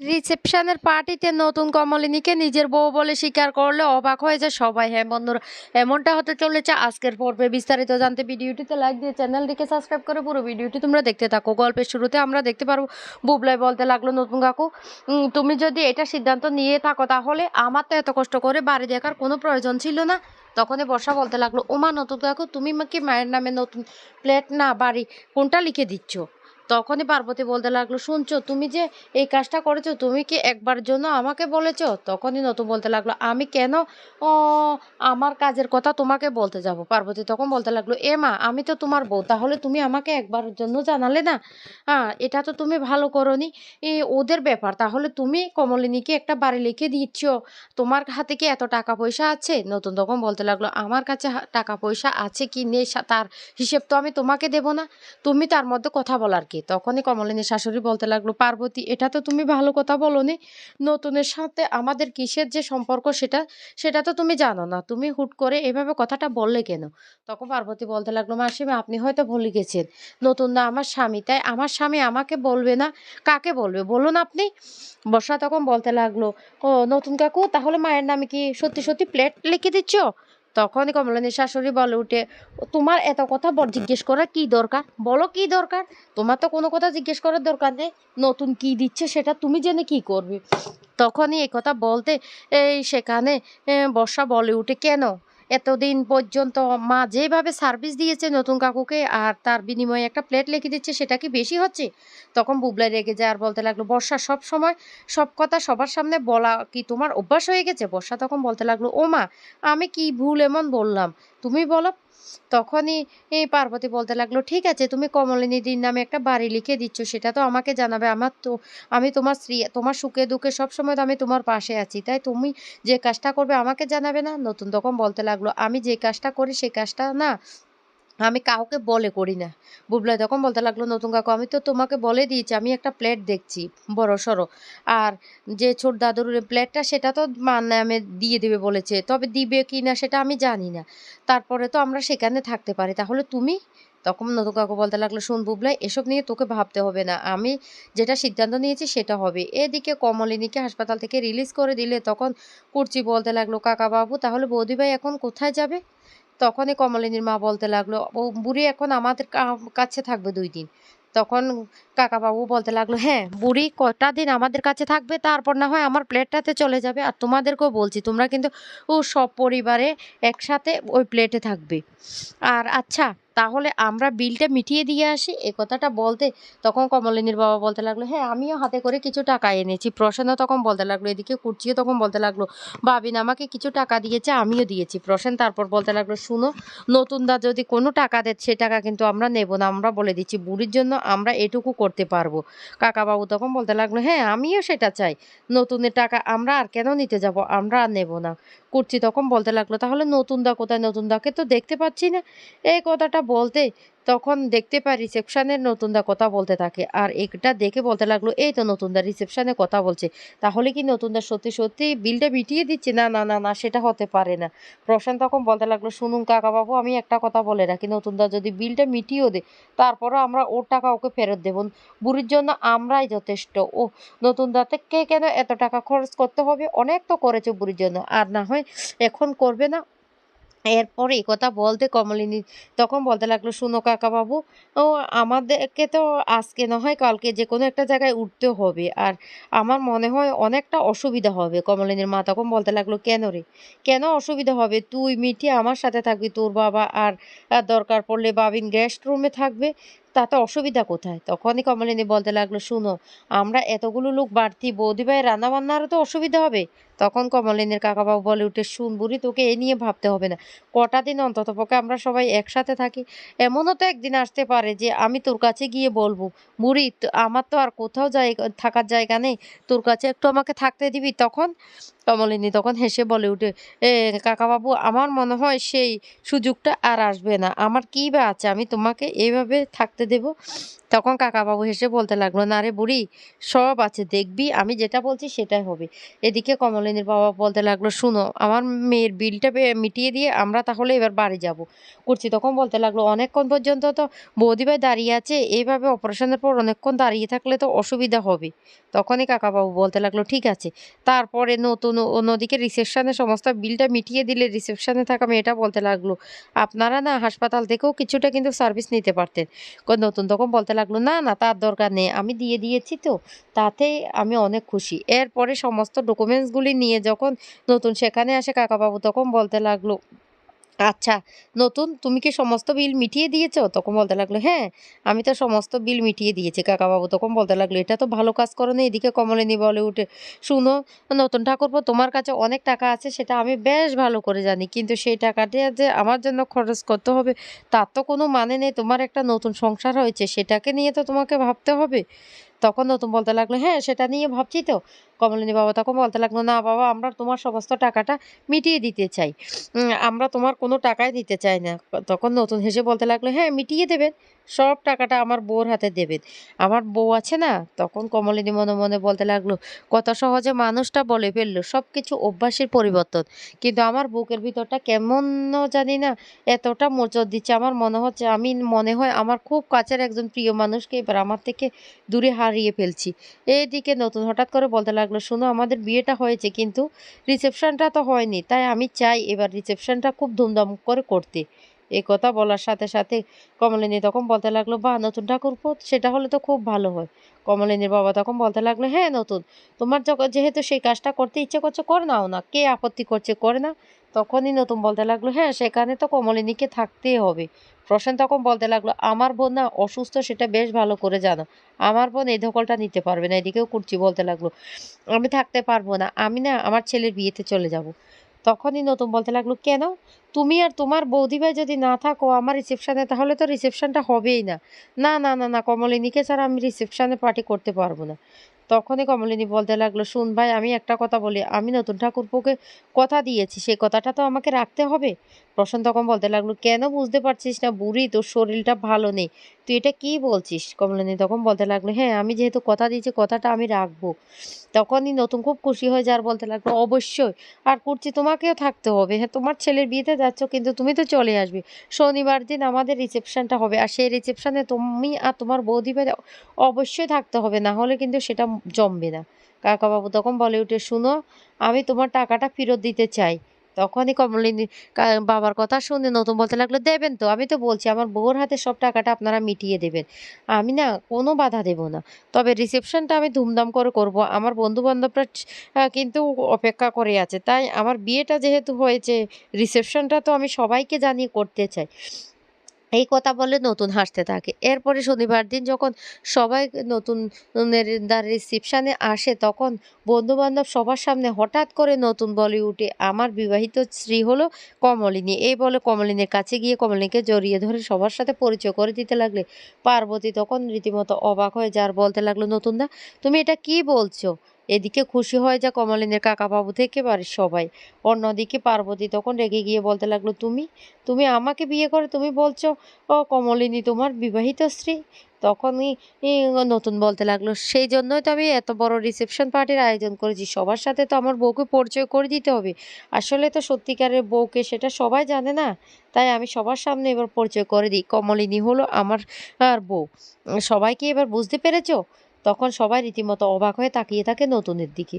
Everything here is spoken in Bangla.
রিসেপশনের পার্টিতে নতুন কমলিনীকে নিজের বউ বলে স্বীকার করলে অবাক হয়ে যায় সবাই। হ্যাঁ বন্ধুরা, এমনটা হতে চলেছে আজকের পর্বে। বিস্তারিত জানতে ভিডিওটিতে লাইক দিয়ে চ্যানেলটিকে সাবস্ক্রাইব করে পুরো ভিডিওটি তোমরা দেখতে থাকো। গল্পের শুরুতে আমরা দেখতে পারব বুবলাই বলতে লাগল নতুন কাকু তুমি যদি এটা সিদ্ধান্ত নিয়ে থাকো তাহলে আমার তো এত কষ্ট করে বাড়ি দেখার কোনো প্রয়োজন ছিল না। তখনই বর্ষা বলতে লাগল ওমা নতুন কাকু, তুমি কি মায়ের নামে নতুন প্লেট না বাড়ি কোনটা লিখে দিচ্ছ? তখনই পার্বতী বলতে লাগল, শুনছো, তুমি যে এই কাজটা করেছ, তুমি কি একবার জন্য আমাকে বলেছ? তখনই নতুন বলতে লাগল, আমি কেন? ও, আমার কাজের কথা তোমাকে বলতে যাব। পার্বতী তখন বলতে লাগল, এ মা, আমি তো তোমার বউ, তাহলে তুমি আমাকে একবার জন্য জানালে না? হ্যাঁ এটা তো তুমি ভালো করনি। এই ওদের ব্যাপার, তাহলে তুমি কমলিনীকে একটা বাড়ি লিখে দিচ্ছ। তোমার হাতে কি এত টাকা পয়সা আছে? নতুন তখন বলতে লাগল, আমার কাছে টাকা পয়সা আছে কি নেই তার হিসেব তো আমি তোমাকে দেব না। তুমি তার মধ্যে কথা বলার কি তখনই কমলিনীর শাশুড়ি বলতে লাগল, পার্বতী, এটা তো তুমি ভালো কথা বলনি। নতুনের সাথে আমাদের কিসের যে সম্পর্ক সেটা সেটা তো তুমি জানো না। তুমি হুট করে এভাবে কথাটা বললে কেন? তখন পার্বতী বলতে লাগল, মাসিমা, আপনি হয়তো ভুলে গেছেন। নতুন না আমার স্বামী, তাই আমার স্বামী আমাকে বলবে না? কাকে বলবে? বলুন আপনি। বর্ষা তখন বলতে লাগল, ও নতুন কাকু, তাহলে মায়ের নামে কি সত্যি সত্যি প্লেট লিখে দিচ্ছ? তখনই কমলা শাশুড়ি বলে উঠে তোমার এত কথা বর জিজ্ঞেস করার কি দরকার? বলো কি দরকার? তোমার তো কোনো কথা জিজ্ঞেস করার দরকার নেই। নতুন কি দিচ্ছে সেটা তুমি জেনে কি করবে? তখনই কথা বলতে, এই সেখানে বর্ষা বলে উঠে, কেন? এতদিন পর্যন্ত মা যেভাবে সার্ভিস দিয়েছে নতুন কাকুকে আর তার বিনিময়ে একটা প্লেট লিখে দিচ্ছে, সেটা কি বেশি হচ্ছে? তখন বুবলাই রেগে যায় আর বলতে লাগল, বর্ষা, সব সময় সব কথা সবার সামনে বলা কি তোমার অভ্যাস হয়ে গেছে? বর্ষা তখন বলতে লাগল ও মা আমি কি ভুল এমন বললাম? তুমি বলো তখনই এই পার্বতী বলতে লাগল, ঠিক আছে, তুমি কমলিনীদির নামে একটা বাড়ি লিখে দিচ্ছ, সেটা তো আমাকে জানাবে। আমার তো, আমি তোমার স্ত্রী, তোমার সুখে দুঃখে সবসময় তো আমি তোমার পাশে আছি। তাই তুমি যে কাজটা করবে আমাকে জানাবে না? নতুন তখন বলতে লাগল, আমি যে কাজটা করি সে কাজটা না আমি কাউকে বলে করি না। বুবলাই তখন বলতে লাগল, নতুন কাকু, আমি তো তোমাকে বলে দিয়েছি, আমি একটা প্লেট দেখছি, বড় সড়ো। আর যে ছোট দাদুর প্লেটটা সেটা তো মার নামে দিয়ে দিবে বলেছে, তবে দিবে কি না সেটা আমি জানি না। তারপরে তো আমরা সেখানে থাকতে পারি। তাহলে তুমি? তখন নতুন কাকু বলতে লাগল, শুন বুবলাই, এসব নিয়ে তোকে ভাবতে হবে না। আমি যেটা সিদ্ধান্ত নিয়েছি, সেটা হবে। এদিকে কমলিনীকে হাসপাতাল থেকে রিলিজ করে দিলে তখন কুর্চি বলতে লাগল কাকা বাবু তাহলে বৌদি ভাই এখন কোথায় যাবে? তখনই কমলিনীর মা বলতে লাগল ও বুড়ি এখন আমাদের কাছে থাকবে দুই দিন। তখন কাকাবাবু বলতে লাগল হ্যাঁ বুড়ি কটা দিন আমাদের কাছে থাকবে, তারপর না হয় আমার প্লেটটাতে চলে যাবে। আর তোমাদেরকেও বলছি, তোমরা কিন্তু ও সব পরিবারে একসাথে ওই প্লেটে থাকবে। আর আচ্ছা তাহলে আমরা বিলটা মিটিয়ে দিয়ে আসি। এ কথাটা বলতে তখন কমলিনীর বাবা বলতে লাগল হ্যাঁ আমিও হাতে করে কিছু টাকা এনেছি। প্রসন্ন তখন বলতে লাগল, এদিকে কুর্চিও তখন বলতে লাগল, বাবিন আমাকে কিছু টাকা দিয়েছে, আমিও দিয়েছি। প্রসেন তারপর বলতে লাগল, শুনো নতুন দা যদি কোনো টাকা দেয়, সে টাকা কিন্তু আমরা নেব না। আমরা বলে দিচ্ছি, বুড়ির জন্য আমরা এটুকু করতে পারব। কাকাবাবু তখন বলতে লাগল হ্যাঁ আমিও সেটা চাই। নতুনের টাকা আমরা আর কেন নিতে যাব? আমরা আর নেব না। কুর্চি তখন বলতে লাগল, তাহলে নতুন দা কোথায়? নতুন দাকে তো দেখতে পাচ্ছি না। এই কথাটা বলতে তখন দেখতে পাই রিসেপশনের নতুন দা কথা বলতে থাকে। আর এটা দেখে বলতে লাগল, এই তো নতুন দা রিসেপশনে কথা বলছে। তাহলে কি নতুন দা সত্যি সত্যি বিলটা মিটিয়ে দিচ্ছে? না না না না, সেটা হতে পারে না। প্রশান্ত তখন বলতে লাগল, শুনুন কাকা বাবু আমি একটা কথা বলে রাখি। নতুন দা যদি বিলটা মিটিয়েও দে তারপরও আমরা ওর টাকা ওকে ফেরত দেব। বুড়ির জন্য আমরাই যথেষ্ট। ও নতুন দা থেকে কেন এত টাকা খরচ করতে হবে? অনেক তো করেছে বুড়ির জন্য। আর না হয় এখন করবে না এরপর এই কথা বলতে কমলিনী তখন বলতে লাগল, শুনো কাকা বাবু ও আমাদেরকে তো আজকে না হয় কালকে যে কোনো একটা জায়গায় উঠতে হবে আর আমার মনে হয় অনেকটা অসুবিধা হবে। কমলিনীর মা তখন বলতে লাগল, কেন রে? কেন অসুবিধা হবে? তুই মিঠি আমার সাথে থাকবি, তোর বাবা আর দরকার পড়লে বাবিন গেস্ট রুমে থাকবে, তাতে অসুবিধা কোথায়? তখনই কমলিনী বলতে লাগল, শুনো, আমরা এতগুলো লোক বাড়তি বৌদি ভাই রান্না বান্নারও তো অসুবিধা হবে। তখন কমলিনীর কাকাবাবু বলে উঠে, শুন বুড়ি, তোকে এ নিয়ে ভাবতে হবে না। কটা দিন অন্তত পক্ষে আমরা সবাই একসাথে থাকি। এমনও তো একদিন আসতে পারে যে আমি তোর কাছে গিয়ে বলব, বুড়ি আমার তো আর কোথাও জায়গা, থাকার জায়গা নেই। তোর কাছে একটু আমাকে থাকতে দিবি তখন? কমলিনী তখন হেসে বলে উঠে, এ কাকাবাবু, আমার মনে হয় সেই সুযোগটা আর আসবে না। আমার কী বা আছে, আমি তোমাকে এইভাবে থাকতে দেব? তখন কাকাবাবু হেসে বলতে লাগল, না রে বুড়ি, সব আছে। দেখবি, আমি যেটা বলছি সেটাই হবে। এদিকে কমল কমলিনীর বাবা বলতে লাগল, শুনো, আমার মেয়ের বিলটা মিটিয়ে দিয়ে আমরা তাহলে এবার বাড়ি যাব। করছি। তখন বলতে লাগল, অনেকক্ষণ পর্যন্ত তো বৌদিভাই দাঁড়িয়ে আছে, এইভাবে অপারেশনের পর অনেকক্ষণ দাঁড়িয়ে থাকলে তো অসুবিধা হবে। তখনই কাকাবাবু বলতে লাগল, ঠিক আছে। তারপরে নতুন অন্যদিকে রিসেপশানে সমস্ত বিলটা মিটিয়ে দিলে রিসেপশানে থাকা মেয়েটা বলতে লাগল, আপনারা না হাসপাতাল থেকেও কিছুটা কিন্তু সার্ভিস নিতে পারতেন। নতুন তখন বলতে লাগল, না না, তার দরকার নেই। আমি দিয়ে দিয়েছি তো, তাতে আমি অনেক খুশি। এরপরে সমস্ত ডকুমেন্টসগুলি নিয়ে যখন নতুন সেখানে আসে কাকাবাবু তখন বলতে লাগল আচ্ছা নতুন তুমি কি সমস্ত বিল মিটিয়ে দিয়েছ? তখন বলতে লাগল হ্যাঁ আমি তো সমস্ত বিল মিটিয়ে দিয়েছি। কাকাবাবু তখন বলতে লাগল, এটা তো ভালো কাজ করো না, এদিকে কমলিনী বলে উঠে, শুনো, নতুন ঠাকুরপো, তোমার কাছে অনেক টাকা আছে, সেটা আমি বেশ ভালো করে জানি, কিন্তু সেই টাকাটা যে আমার জন্য খরচ করতে হবে, তার তো কোনো মানে নেই, তোমার একটা নতুন সংসার হয়েছে, সেটাকে নিয়ে তো তোমাকে ভাবতে হবে। তখন নতুন বলতে লাগল হ্যাঁ সেটা নিয়ে ভাবছি তো। কমলিনী বাবা তখন বলতে লাগল না, বাবা, আমরা তোমার সমস্ত টাকাটা মিটিয়ে দিতে চাই। আমরা তোমার কোনো টাকাই দিতে চাই না। তখন নতুন হেসে বলতে লাগল হ্যাঁ মিটিয়ে দেবেন, সব টাকাটা আমার বউর হাতে দেবেন। আমার বউ আছে না? তখন কমলিনী মনে মনে বলতে লাগল, কত সহজে মানুষটা বলে ফেলল সব কিছু অভ্যাসের পরিবর্তন। কিন্তু আমার বুকের ভিতরটা কেমন জানি না, এতটা মোচড় দিচ্ছে। আমার মনে হচ্ছে, আমি মনে হয় আমার খুব কাছের একজন প্রিয় মানুষকে এবার আমার থেকে দূরে হারিয়ে ফেলছি। এইদিকে নতুন হঠাৎ করে বলতে লাগল শোনো, আমাদের বিয়েটা হয়েছে, কিন্তু রিসেপশনটা তো হয়নি, তাই আমি চাই এবার রিসেপশনটা খুব ধুমধাম করে করতে। এ কথা বলার সাথে সাথে কমলিনী তখন বলতে লাগল বা নতুন ঠাকুরপো সেটা হলে তো খুব ভালো হয়। কমলিনীর বাবা তখন বলতে লাগল হ্যাঁ নতুন, তোমার যেহেতু সেই কাজটা করতে ইচ্ছে করছে, করে নাও না, কে আপত্তি করছে, করে না তখনই নতুন বলতে লাগল হ্যাঁ সেখানে তো কমলিনীকে থাকতেই হবে। প্রশান্ত তখন বলতে লাগল, আমার বোন না অসুস্থ, সেটা বেশ ভালো করে জানো। আমার বোন এই ধকলটা নিতে পারবে না, এদিকেও কুর্চি বলতে লাগল, আমি থাকতে পারব না, আমি না আমার ছেলের বিয়েতে চলে যাব। তখনই নতুন বলতে লাগল, কেন? তুমি আর তোমার বৌদিভাই যদি না থাকো আমার রিসেপশানে, তাহলে তো রিসেপশানটা হবেই না। না না না না, কমলিনীকে ছাড়া আমি রিসেপশানে পার্টি করতে পারব না। তখনই কমলিনী বলতে লাগল, শুন ভাই, আমি একটা কথা বলি। আমি নতুন ঠাকুরপোকে কথা দিয়েছি সেই কথাটা তো আমাকে রাখতে হবে। প্রশান্ত তখন বলতে লাগল, কেন বুঝতে পারছিস না বুড়ি? তোর শরীরটা ভালো নেই। তুই এটা কি বলছিস? কমলিনী তখন বলতে লাগল হ্যাঁ আমি যেহেতু কথা দিয়েছি, কথাটা আমি রাখব। তখনই নতুন খুব খুশি হয়ে যার বলতে লাগল, অবশ্যই, আর করছি তোমাকেও থাকতে হবে। হ্যাঁ তোমার ছেলের বিয়েতে যাচ্ছ, কিন্তু তুমি তো চলে আসবে। শনিবার দিন আমাদের রিসেপশনটা হবে, আর সেই রিসেপশনে তুমি আর তোমার বৌদি ভাই অবশ্যই থাকতে হবে, না হলে কিন্তু সেটা জমবে না। কাকাবাবু তখন বলে উঠে, শুনো, আমি তোমার টাকাটা ফেরত দিতে চাই। তখনই কমলিনী বাবার কথা শুনে নতুন বলতে লাগল, দেবেন তো, আমি তো বলছি, আমার বউর হাতে সব টাকাটা আপনারা মিটিয়ে দেবেন। আমি না কোনো বাধা দেব না। তবে রিসেপশনটা আমি ধুমধাম করে করব। আমার বন্ধুবান্ধবরা কিন্তু অপেক্ষা করে আছে। তাই আমার বিয়েটা যেহেতু হয়েছে রিসেপশনটা তো আমি সবাইকে জানিয়ে করতে চাই। এই কথা বলে নতুন হাসতে থাকে। এরপরে শনিবার দিন যখন সবাই নতুন রিসেপশনে আসে, তখন বন্ধু বান্ধব সবার সামনে হঠাৎ করে নতুন বলে উঠে, আমার বিবাহিত স্ত্রী হলো কমলিনী। এই বলে কমলিনীর কাছে গিয়ে কমলিনীকে জড়িয়ে ধরে সবার সাথে পরিচয় করে দিতে লাগলে। পার্বতী তখন রীতিমতো অবাক হয়ে যার বলতে লাগল নতুন দা তুমি এটা কি বলছো? এদিকে খুশি হয়ে যা কমলিনীর কাকাবাবু থেকে বাড়ির সবাই। অন্যদিকে পার্বতী তখন রেগে গিয়ে বলতে লাগল তুমি তুমি আমাকে বিয়ে করে তুমি বলছো ও কমলিনী তোমার বিবাহিত স্ত্রী? তখনই নতুন বলতে লাগল সেই জন্যই তো আমি এত বড় রিসেপশন পার্টির আয়োজন করেছি সবার সাথে তো আমার বউকে পরিচয় করে দিতে হবে। আসলে তো সত্যিকারের বউকে সেটা সবাই জানে না তাই আমি সবার সামনে এবার পরিচয় করে দিই। কমলিনী হলো আমার আর বউ। উম, সবাই কি এবার বুঝতে পেরেছ? তখন সবাই রীতিমতো অবাক হয়ে তাকিয়ে থাকে নতুনের দিকে।